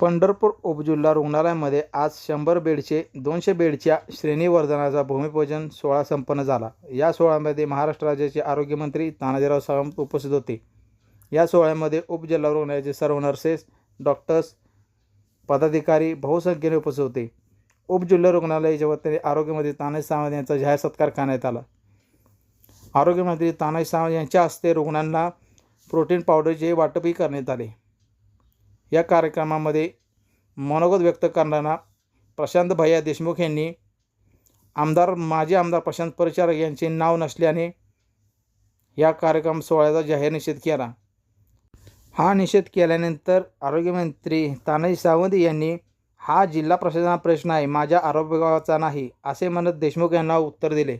पंढरपूर उपजिल्हा रुग्णालयामध्ये आज शंभर बेडचे दोनशे बेडच्या श्रेणीवर्धनाचा भूमिपूजन सोहळा संपन्न झाला. या सोहळ्यामध्ये महाराष्ट्र राज्याचे आरोग्यमंत्री तानाजीराव सावंत उपस्थित होते. या सोहळ्यामध्ये उपजिल्हा रुग्णालयाचे सर्व नर्सेस डॉक्टर्स पदाधिकारी बहुसंख्येने उपस्थित होते. उपजिल्हा रुग्णालयाच्या वतीने आरोग्यमंत्री तानाजी सावंत यांचा जाहीर सत्कार करण्यात आला. आरोग्यमंत्री तानाजी सावंत यांच्या हस्ते रुग्णांना प्रोटीन पावडरचे वाटपही करण्यात आले. या कार्यक्रमामध्ये मनोगत व्यक्त करताना प्रशांत भैया देशमुख यांनी आमदार माजी आमदार प्रशांत परिचारक यांचे नाव नसल्याने या कार्यक्रम सोहळ्याचा जाहीर निषेध केला. हा निषेध केल्यानंतर आरोग्यमंत्री तानाजी सावंत यांनी हा जिल्हा प्रशासनाचा प्रश्न आहे माझ्या आरोग्य विभागाचा नाही असे म्हणत देशमुख यांना उत्तर दिले.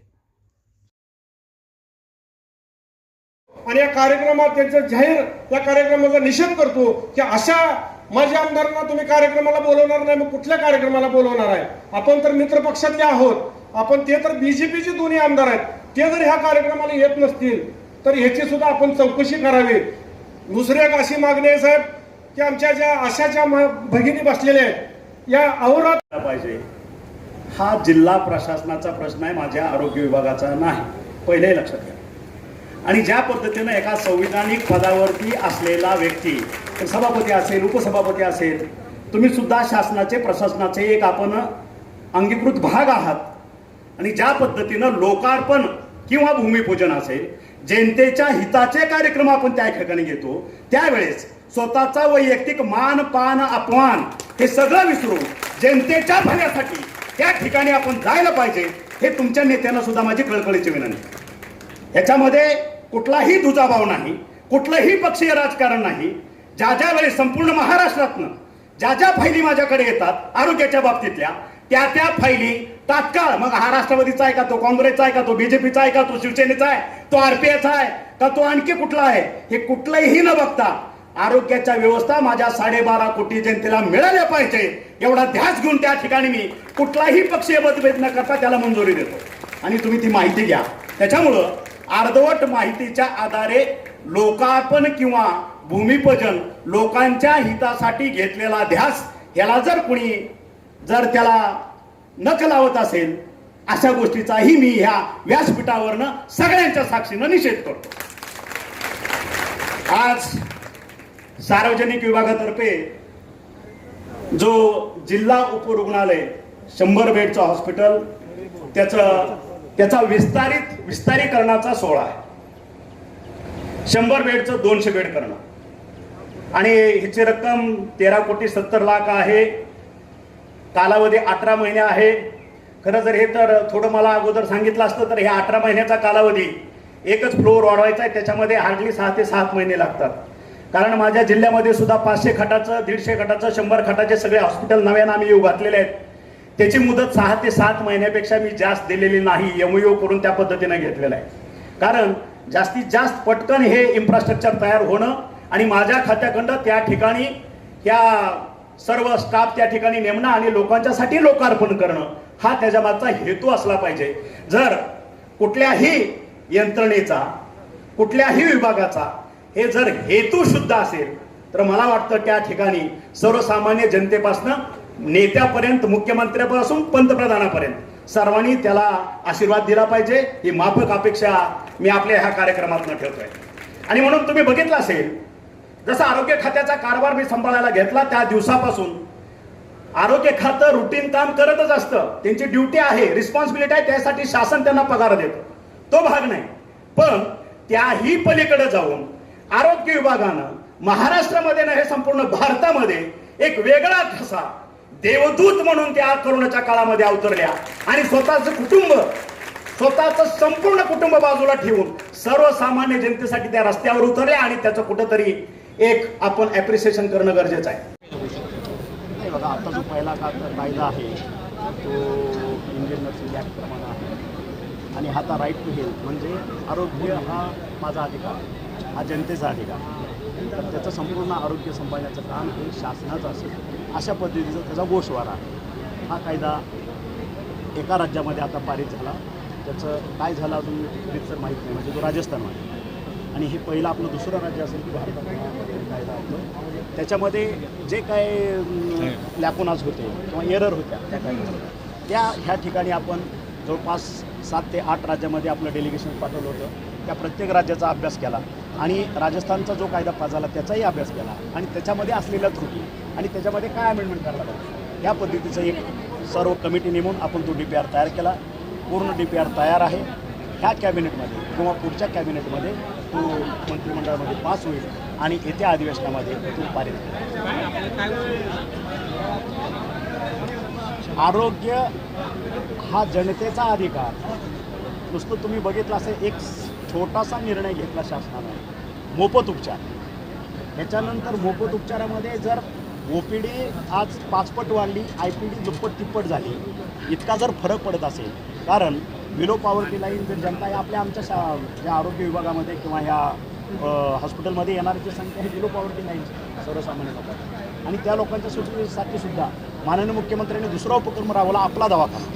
आणि या कार्यक्रमात त्यांचं जाहीर या कार्यक्रमाचा निषेध करतो की अशा माझ्या आमदारांना तुम्ही कार्यक्रमाला बोलवणार नाही मग कुठल्या कार्यक्रमाला बोलवणार आहे? आपण तर मित्र पक्षातले आहोत. आपण ते तर बीजेपीचे दोन्ही आमदार आहेत. ते जर ह्या कार्यक्रमाला येत नसतील तर ह्याची सुद्धा आपण चौकशी करावी. दुसरी एक अशी मागणी आहे साहेब की आमच्या ज्या आशाच्या म- भगिनी बसलेल्या आहेत या अहोरात्र पाहिजे. हा जिल्हा प्रशासनाचा प्रश्न आहे माझ्या आरोग्य विभागाचा नाही. पहिले लक्षात घ्या. आणि ज्या पद्धतीनं एका संविधानिक पदावरती असलेला व्यक्ती सभापती असेल उपसभापती असेल तुम्ही सुद्धा शासनाचे प्रशासनाचे एक आपण अंगीकृत भाग आहात. आणि ज्या पद्धतीनं लोकार्पण किंवा भूमिपूजन असेल जनतेच्या हिताचे कार्यक्रम आपण त्या ठिकाणी घेतो त्यावेळेस स्वतःचा वैयक्तिक मान पान अपमान हे सगळं विसरून जनतेच्या भल्यासाठी त्या ठिकाणी आपण जायला पाहिजे हे तुमच्या नेत्यांना सुद्धा माझी कळकळीची विनंती. ह्याच्यामध्ये कुठलाही दुजाभाव नाही कुठलंही पक्षीय राजकारण नाही ज्या ज्या वेळेस संपूर्ण महाराष्ट्रातनं ज्या ज्या फायली माझ्याकडे येतात आरोग्याच्या बाबतीतल्या त्या त्या फायली तात्काळ मग हा राष्ट्रवादीचा आहे का तो काँग्रेसचा आहे का तो बीजेपीचा आहे का तो शिवसेनेचा आहे तो आरपीआयचा आहे का तो आणखी कुठला आहे हे कुठलंही न बघता आरोग्याच्या व्यवस्था माझ्या साडेबारा कोटी जनतेला मिळाल्या पाहिजे एवढा ध्यास घेऊन त्या ठिकाणी मी कुठलाही पक्षीय मतभेद न करता त्याला मंजुरी देतो. आणि तुम्ही ती माहिती घ्या. त्याच्यामुळं अर्धवट माहितीच्या आधारे लोकार्पण किंवा भूमिपूजन लोकांच्या हितासाठी घेतलेला ध्यास याला जर कुणी जर त्याला नख लावत असेल अशा गोष्टीचाही मी ह्या व्यासपीठावरनं सगळ्यांच्या साक्षीनं निषेध करतो. आज सार्वजनिक विभागातर्फे जो जिल्हा उपरुग्णालय शंभर बेडचं हॉस्पिटल त्याचं त्याचा विस्तारित विस्तारीकरणाचा सोहळा आहे. शंभर बेडचं दोनशे बेड करणं. आणि ह्याची रक्कम तेरा कोटी सत्तर लाख आहे. कालावधी अठरा महिने आहे. खरं जर हे तर थोडं मला अगोदर सांगितलं असतं तर हे अठरा महिन्याचा कालावधी एकच फ्लोअर वाढवायचा आहे. त्याच्यामध्ये हार्डली सहा ते सात महिने लागतात. कारण माझ्या जिल्ह्यामध्ये सुद्धा पाचशे खटाचं दीडशे खटाचं शंभर खटाचे सगळे हॉस्पिटल नव्यानं आम्ही येऊ घातलेले आहेत. त्याची मुदत सहा ते सात महिन्यापेक्षा मी जास्त दिलेली नाही एमओ करून त्या पद्धतीने घेतलेलं आहे. कारण जास्तीत जास्त पटकन हे इन्फ्रास्ट्रक्चर तयार होणं आणि माझ्या खात्याखंड त्या ठिकाणी या सर्व स्टाफ त्या ठिकाणी नेमणं आणि लोकांच्यासाठी लोकार्पण करणं हा त्याच्या मागचा हेतू असला पाहिजे. जर कुठल्याही यंत्रणेचा कुठल्याही विभागाचा हे जर हेतू शुद्ध असेल तर मला वाटतं त्या ठिकाणी सर्वसामान्य जनतेपासनं नेत्यापर्यंत मुख्यमंत्र्यापासून पंतप्रधानापर्यंत. सर्वांनी त्याला आशीर्वाद दिला पाहिजे. ही माफक अपेक्षा मी आपल्या ह्या कार्यक्रमातून ठेवतोय. आणि म्हणून तुम्ही बघितलं असेल जसा आरोग्य खात्याचा कारभार मी सांभाळायला घेतला त्या दिवसापासून आरोग्य खातं रुटीन काम करतच असतं. त्यांची ड्युटी आहे रिस्पॉन्सिबिलिटी आहे त्यासाठी शासन त्यांना पगार देतं. तो भाग नाही. पण त्याही पलीकडे जाऊन आरोग्य विभागानं महाराष्ट्रामध्ये नाही संपूर्ण भारतामध्ये एक वेगळा ठसा देवदूत म्हणून त्या करोनाच्या काळामध्ये अवतरल्या. आणि स्वतःचं कुटुंब स्वतःचं संपूर्ण कुटुंब बाजूला ठेवून सर्वसामान्य जनतेसाठी त्या रस्त्यावर उतरल्या आणि त्याचं कुठंतरी एक आपण अप्रिसिएशन करणं गरजेचं आहे. नाही बघा आता जो पहिला का कायदा आहे तो इंडियन नर्सिंग ॲक्ट प्रमाणे आहे. आणि हा आता राईट टू हेल्थ म्हणजे आरोग्य हा माझा अधिकार हा जनतेचा अधिकार. तर त्याचं संपूर्ण आरोग्य सांभाळण्याचं काम हे शासनाचं असेल. अशा पद्धतीचा त्याचा गोषवारा हा कायदा एका राज्यामध्ये आता पारित झाला. त्याचं काय झालं अजून रितसर माहीत नाही. म्हणजे तो राजस्थानमध्ये. आणि हे पहिलं आपलं दुसरं राज्य असेल की भारतामध्ये कायदा होतो? त्याच्यामध्ये जे काय लॅपोनाज होते किंवा एरर होत्या त्या कायद्यामध्ये त्या ह्या ठिकाणी आपण जवळपास सात ते आठ राज्यामध्ये आपलं डेलिगेशन पाठवलं होतं. त्या प्रत्येक राज्याचा अभ्यास केला आणि राजस्थानचा जो कायदा पास झाला त्याचाही अभ्यास केला. आणि त्याच्यामध्ये असलेल्या त्रुटी आणि त्याच्यामध्ये काय अमेंडमेंट करायला पाहिजे? या पद्धतीचं एक सर्व कमिटी नेमून आपण तो डी पी आर तयार केला. पूर्ण डी पी आर तयार आहे. ह्या कॅबिनेटमध्ये किंवा पुढच्या कॅबिनेटमध्ये तो मंत्रिमंडळामध्ये पास होईल आणि येत्या अधिवेशनामध्ये तो पारित होईल. आरोग्य हा जनतेचा अधिकार. नुसतं तुम्ही बघितलं असेल एक छोटासा निर्णय घेतला शासनानं. मोफत उपचार. त्याच्यानंतर मोफत उपचारामध्ये जर ओ पी डी आज पाचपट वाढली आय पी डी दुप्पट तिप्पट झाली. इतका जर फरक पडत असेल कारण बिलो पॉवर्टी लाईन जर जनता आहे आपल्या आमच्या शा ज्या आरोग्य विभागामध्ये किंवा ह्या हॉस्पिटलमध्ये येणाऱ्याची संख्या ही बिलो पॉवर्टी लाईन सर्वसामान्य लोकांची. आणि त्या लोकांच्या सुविधेसाठी सुद्धा माननीय मुख्यमंत्र्यांनी दुसरा उपक्रम राबवला आपला दवाखाना.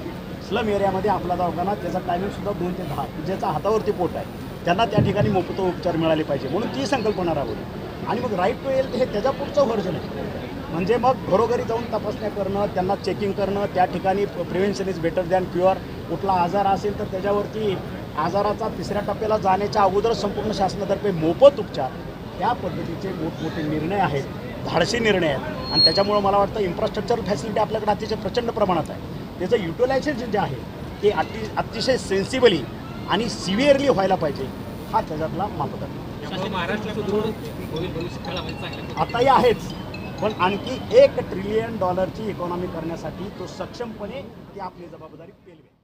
स्लम एरियामध्ये आपला दवाखाना त्याचा टायमिंगसुद्धा दोन ते दहा ज्याचा हातावरती पोट आहे. त्यांना त्या ठिकाणी मोफत उपचार मिळाले पाहिजे म्हणून ती संकल्पना राबवली. आणि मग राईट टू हेल्थ हे त्याच्या पुढचं व्हर्जन आहे. म्हणजे मग घरोघरी जाऊन तपासण्या करणं त्यांना चेकिंग करणं त्या ठिकाणी prevention is better than cure कुठला आजार असेल तर त्याच्यावरती आजाराचा तिसऱ्या टप्प्याला जाण्याच्या अगोदर संपूर्ण शासनातर्फे मोफत उपचार. त्या पद्धतीचे मोठमोठे निर्णय आहेत. धाडसी निर्णय आहेत. आणि त्याच्यामुळं मला वाटतं इन्फ्रास्ट्रक्चर फॅसिलिटी आपल्याकडे अतिशय प्रचंड प्रमाणात आहे. त्याचं युटिलायझेशन जे आहे ते अति अतिशय सेन्सिबली आणि सिव्हिअरली व्हायला पाहिजे. हा त्याच्यातला मापदंड आताही आहेच. पण आणखी एक ट्रिलियन डॉलरची इकॉनॉमी करण्यासाठी तो सक्षमपणे ती आपली जबाबदारी पेलवेल.